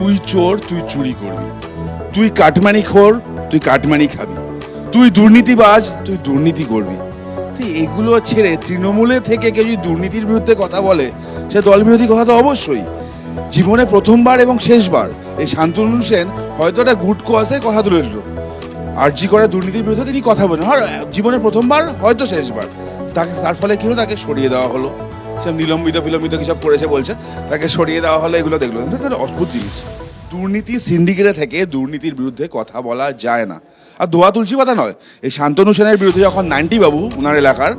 তুই চোর, তুই চুরি করবি। তুই কাটমানি খোর, তুই কাটমানি খাবি। তুই দুর্নীতিবাজ, তুই দুর্নীতি করবি। তুই এগুলো ছেড়ে তৃণমূলে থেকে কেউ যদি দুর্নীতির বিরুদ্ধে কথা বলে, সে দল বিরোধী কথা তো অবশ্যই। জীবনে প্রথমবার এবং শেষবার। এই শান্তনু সেন হয়তো একটা গুড কোয়াসে কথা তুলেছিল আর জি করে দুর্নীতির বিরুদ্ধে তিনি কথা বলেন। জীবনে প্রথমবার, হয়তো শেষবার। তাকে তার ফলে কি তাকে সরিয়ে দেওয়া হলো। সে নিলম্বিত ফিলম্বিত কিসব করেছে বলছে? তাকে সরিয়ে দেওয়া হলে এগুলো দেখল। অদ্ভুত জিনিস। দুর্নীতি সিন্ডিকেটে থেকে দুর্নীতির বিরুদ্ধে কথা বলা যায় না। আর ধোয়া তুলসী পাতা নয় এই শান্তনু সেনের বিরুদ্ধে যখন নাইনটি বাবু ওনার এলাকার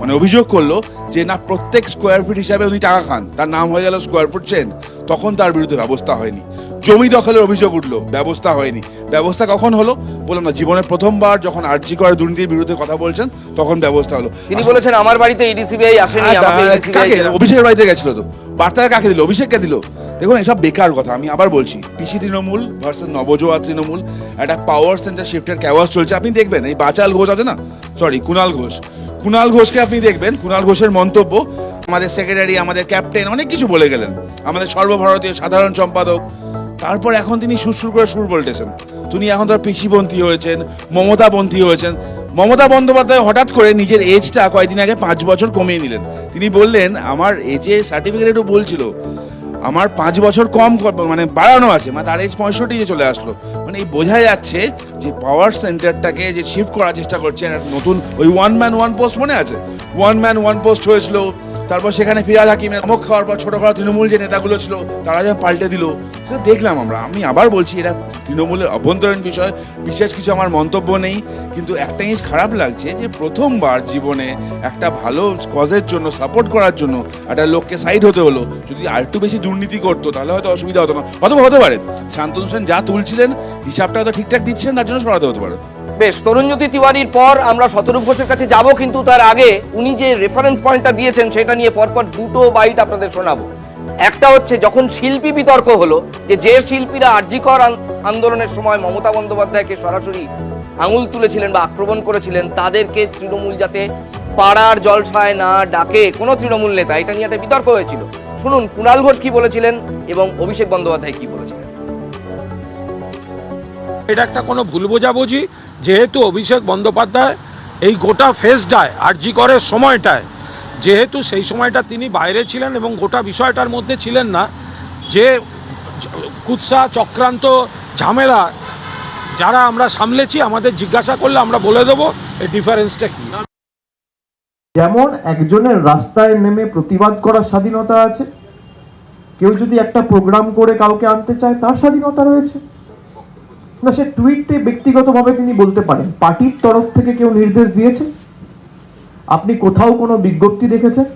মানে অভিযোগ করল যে না প্রত্যেক স্কোয়ার ফিট হিসাবে উনি টাকা খান তার নাম হয়ে গেল স্কোয়ার ফুট চেন তখন তার বিরুদ্ধে ব্যবস্থা হয়নি। জমি দখলের অভিযোগ উঠল ব্যবস্থা হয়নি। ব্যবস্থা কখন হলো? বললাম না জীবনের প্রথমবার যখন আরজি করে দুর্নীতির বিরুদ্ধে কথা বলছেন তখন ব্যবস্থা হলো। তিনি বলেছেন আমার বাড়িতে ইডিসিবিআই আসেনি আমাকে? অভিষেকের বাড়িতে গেছিল তো। বার্তাটা কাকে দিল? অভিষেককে দিল? দেখুন, এসব বেকার কথা, আমি আবার বলছি। পিসি তৃণমূল ভার্সেস নবজোয়া তৃণমূল, একটা পাওয়ার সেন্টার শিফটের ক্যাওয়াস চলছে। আপনি দেখবেন, এই বাচাল ঘোষ আছে না? সরি কুনাল ঘোষ। কুনাল ঘোষকে আপনি দেখবেন, কুনাল ঘোষের মন্তব্য, আমাদের সেক্রেটারি আমাদের ক্যাপ্টেন অনেক কিছু বলে গেলেন। আমাদের সর্বভারতীয় সাধারণ সম্পাদক। তারপর এখন তিনি সুরসুর করে সুর বলতেছেন। তিনি এখন তার পিসিপন্থী হয়েছেন মমতাপন্থী হয়েছেন। মমতা বন্দ্যোপাধ্যায় হঠাৎ করে নিজের এজটা কয়েকদিন আগে পাঁচ বছর কমিয়ে নিলেন। তিনি বললেন, আমার এজে সার্টিফিকেট একটু বলছিল আমার পাঁচ বছর কম মানে বাড়ানো আছে মানে তার এজ পঁয়ষট্টিতে চলে আসলো। মানে এই বোঝা যাচ্ছে যে পাওয়ার সেন্টারটাকে যে শিফট করার চেষ্টা করছে নতুন ওই ওয়ান ম্যান ওয়ান পোস্ট মনে আছে? ওয়ান ম্যান ওয়ান পোস্ট হয়েছিল তারপর সেখানে ফিরাল হাকিমের অমক খাওয়ার পর ছোট খাওয়া তৃণমূল যে নেতাগুলো ছিল, তারা যেন পাল্টে দিল। সেটা দেখলাম আমরা। আমি আবার বলছি, এটা তৃণমূলের অভ্যন্তরীণ বিষয়, বিশেষ কিছু আমার মন্তব্য নেই। কিন্তু একটা জিনিস খারাপ লাগছে যে, প্রথমবার জীবনে একটা ভালো কজের জন্য সাপোর্ট করার জন্য একটা লোককে সাইড হতে হলো। যদি আর একটু বেশি দুর্নীতি করতো, তাহলে হয়তো অসুবিধা হতো না। অথবা হতে পারে। শান্তনু সেন যা তুলছিলেন, হিসাবটা হয়তো ঠিকঠাক দিচ্ছেন তার জন্য সরাতে হতে পারে। বেশ তরুণজ্যোতি তিওয়ারির পর আমরা শতরূপ ঘোষের কাছে যাব, কিন্তু তার আগে উনি যে রেফারেন্স পয়েন্টটা দিয়েছেন, সেটা নিয়ে পরপর দুটো বাইট আপনাদের শোনাবো। একটা হচ্ছে, যখন শিল্পী বিতর্ক হলো, যে যে শিল্পীরা আর্যিকর আন- আন্দোলনের সময় মমতা বন্দ্যোপাধ্যায়কে সরাসরি আঙুল তুলেছিলেন বা আক্রমণ করেছিলেন, তাদেরকে তৃণমূল যাতে পাড়ার জলসায় না ডাকে, কোনো তৃণমূল নেতা, এটা নিয়ে একটা বিতর্ক হয়েছিল। শুনুন, কুণাল ঘোষ কি বলেছিলেন এবং অভিষেক বন্দ্যোপাধ্যায় কি বলেছিলেন? এটা একটা কোনো ভুল বোঝাবুঝি, যেহেতু অভিষেক বন্দ্যোপাধ্যায় এই গোটা ফেসটায় আরজি করের সময়টায়, যেহেতু সেই সময়টা তিনি বাইরে ছিলেন এবং গোটা বিষয়টার মধ্যে ছিলেন না, যে কুৎসা, চক্রান্ত, ঝামেলা, যারা আমরা সামলেছি, আমাদের জিজ্ঞাসা করলে আমরা বলে দেবো এই ডিফারেন্সটা কী? যেমন একজনের রাস্তায় নেমে প্রতিবাদ করার স্বাধীনতা আছে, কেউ যদি একটা প্রোগ্রাম করে কাউকে আনতে চায়, তার স্বাধীনতা রয়েছে। না, সে টুইটে ব্যক্তিগতভাবে তিনি বলতে পারেন, পার্টির তরফ থেকে কেউ নির্দেশ দিয়েছে? আপনি কোথাও কোনো বিজ্ঞপ্তি দেখেছেন?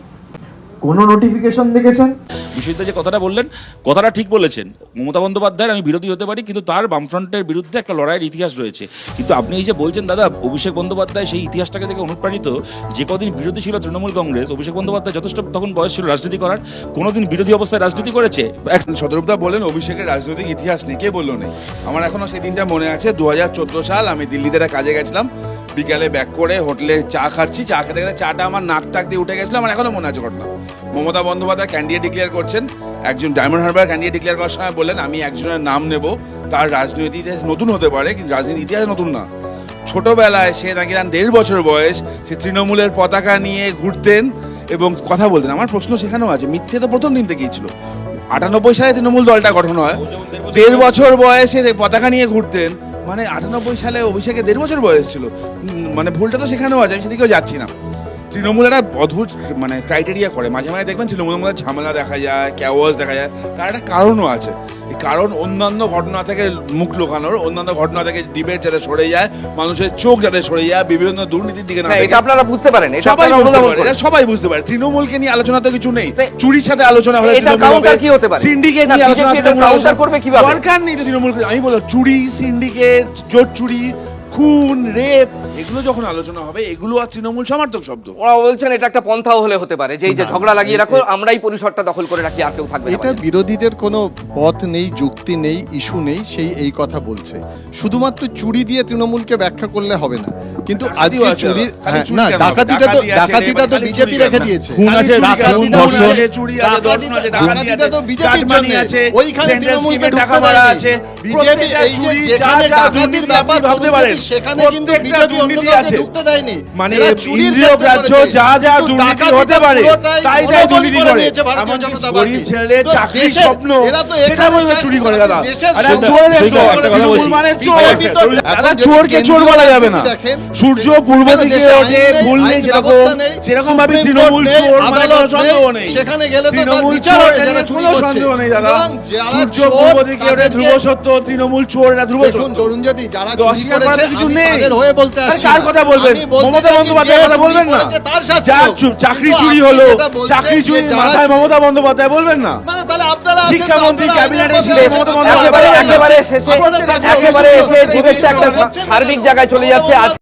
কোনো নোটিফিকেশন দেখেছেন? বিষয়টা যে কথাটা বললেন কথাটা ঠিক বলেছেন। মমতা বন্দ্যোপাধ্যায়ের আমি বিরোধী হতে পারি কিন্তু তার বামফ্রন্টের বিরুদ্ধে একটা লড়াইয়ের ইতিহাস রয়েছে। কিন্তু আপনি এই যে বলছেন দাদা অভিষেক বন্দ্যোপাধ্যায় সেই ইতিহাসটাকে থেকে অনুপ্রাণিত যে কদিন বিরোধী ছিল তৃণমূল কংগ্রেস অভিষেক বন্দ্যোপাধ্যায় যথেষ্ট তখন বয়স ছিল রাজনীতি করার কোনোদিন বিরোধী অবস্থায় রাজনীতি করেছে? শতরূপদা বলেন অভিষেকের রাজনৈতিক ইতিহাস নেই কে বলল নেই? আমার এখনও সেই দিনটা মনে আছে দু হাজার চোদ্দ সাল আমি দিল্লিতে একটা কাজে গেছিলাম। বিকালে ব্যাক করে হোটেলে চা খাচ্ছি, চা খেতে খেতে চাটা আমার নাক টাক দিয়ে উঠে গেছিল, আমার এখনও মনে আছে ঘটনা। মমতা বন্দ্যোপাধ্যায় ক্যান্ডিডেট ডিক্লেয়ার করছেন, একজন ডায়মন্ড হারবার ক্যান্ডিডেট ডিক্লেয়ার করার সময় বললেন, আমি একজনের নাম নেব, তার রাজনৈতিক ইতিহাস নতুন হতে পারে, কিন্তু রাজনীতি ইতিহাস নতুন না। ছোটবেলায় সে নাকি দেড় বছর বয়স, সে তৃণমূলের পতাকা নিয়ে ঘুরতেন এবং কথা বলতেন। আমার প্রশ্ন সেখানেও আছে, মিথ্যে তো প্রথম দিন থেকেই ছিল আটানব্বই সালে তৃণমূল দলটা গঠন হয়, দেড় বছর বয়সে পতাকা নিয়ে ঘুরতেন মানে আটানব্বই সালে অভিষেকে দেড় বছর বয়স ছিল। মানে ভুলটা তো সেখানেও আছে, আমি সেদিকেও যাচ্ছি না। তৃণমূল একটা অদ্ভুত মানে ক্রাইটেরিয়া করে। মাঝে মাঝে দেখবেন তৃণমূলের মধ্যে ঝামেলা দেখা যায় ক্যাওয়াজ দেখা যায়। তার একটা কারণও আছে। এই কারণ অন্যান্য ঘটনা থেকে মুখ লুকানোর অন্যান্য ঘটনা থেকে ডিবেট যাতে সরে যায় মানুষের চোখ যাতে সরে যায় বিভিন্ন দুর্নীতির দিকে না এটা আপনারা বুঝতে পারেন সবাই বুঝতে পারে সবাই বুঝতে পারে। তৃণমূলকে নিয়ে আলোচনা তো কিছু নেই। চুরির সাথে আলোচনা হলে এটা counter কি হতে পারে? সিন্ডিকেট নিয়ে আলোচনা করবে কীভাবে? দরকার নেই তো তৃণমূল আমি বলব চুরি সিন্ডিকেট জোট চুরি খুন রেপ। এগুলো যখন আলোচনা হবে এগুলো আর তৃণমূল সমর্থক শব্দ। ওরা বলছেন এটা একটা পন্থাও হলে হতে পারে যে এই যে ঝগড়া লাগিয়ে রাখো আমরাই পরিসরটা দখল করে রাখি আর কেউ থাকবে না এটা বিরোধীদের কোনো পথ নেই যুক্তি নেই ইস্যু নেই সেই এই কথা বলছে। শুধুমাত্র চুরি দিয়ে তৃণমূলকে ব্যাখ্যা করলে হবে না। কিন্তু চুরি। খালি হ্যাঁ, চুরি না ডাকাতিটা তো ডাকাতিটা তো বিজেপি রেখে দিয়েছে। খুন আছে, চুরি ধর্ষণ, আছে, চুরি আছে, দর্শন আছে, ডাকাতিটা তো বিজেপির জন্য। আছে, ওইখানে তৃণমূলকে টাকা মারা আছে, বিজেপি এই যে যেখানে ডাকাতির ব্যাপার ভাবতে পারেন, যদি সেখানে কিন্তু বিজেপি দুর্নীতি আছে। ঢুকতে দেয়নি। মানে চুরির গ্রাহ্য যা যা দুর্নীতি হতে পারে তাই তাই দুর্নীতি করে ভারতীয় জনতা পার্টি। চাকরির দেশের- স্বপ্ন এরা তো বলবে চুরি করে দাদা। আরে তৃণমূল বলছি। মানে চোর দাদা চোরকে চোর বলা যাবে না। সূর্য পূর্ব দিকে ওঠে ভুল নেই যেরকম সেরকম ভাবে তৃণমূল চোর মানে কোনো সন্দেহ নেই, সেখানে গেলে তো তার বিচার চোর এটা যারা চুরি করছে। নেই দাদা। সূর্য পূর্ব দিকে ওঠে ধ্রুব সত্য তৃণমূল চোর এটা ধ্রুব সত্য ধরুন যদি যারা চুরি করেছে কিছু নেই। হয়ে বলতে কার কথা বলবেন? মমতা বন্দ্যোপাধ্যায়ের কথা বলবেন না? যার চাকরি চুরি হলো চাকরি চুরি মাথায় মমতা বন্দ্যোপাধ্যায় বলবেন না? শিক্ষামন্ত্রী, ক্যাবিনেটে ছিলেন, একেবারে শেষে একেবারে এসে একটা সার্বিক জায়গায় চলে যাচ্ছে। আজ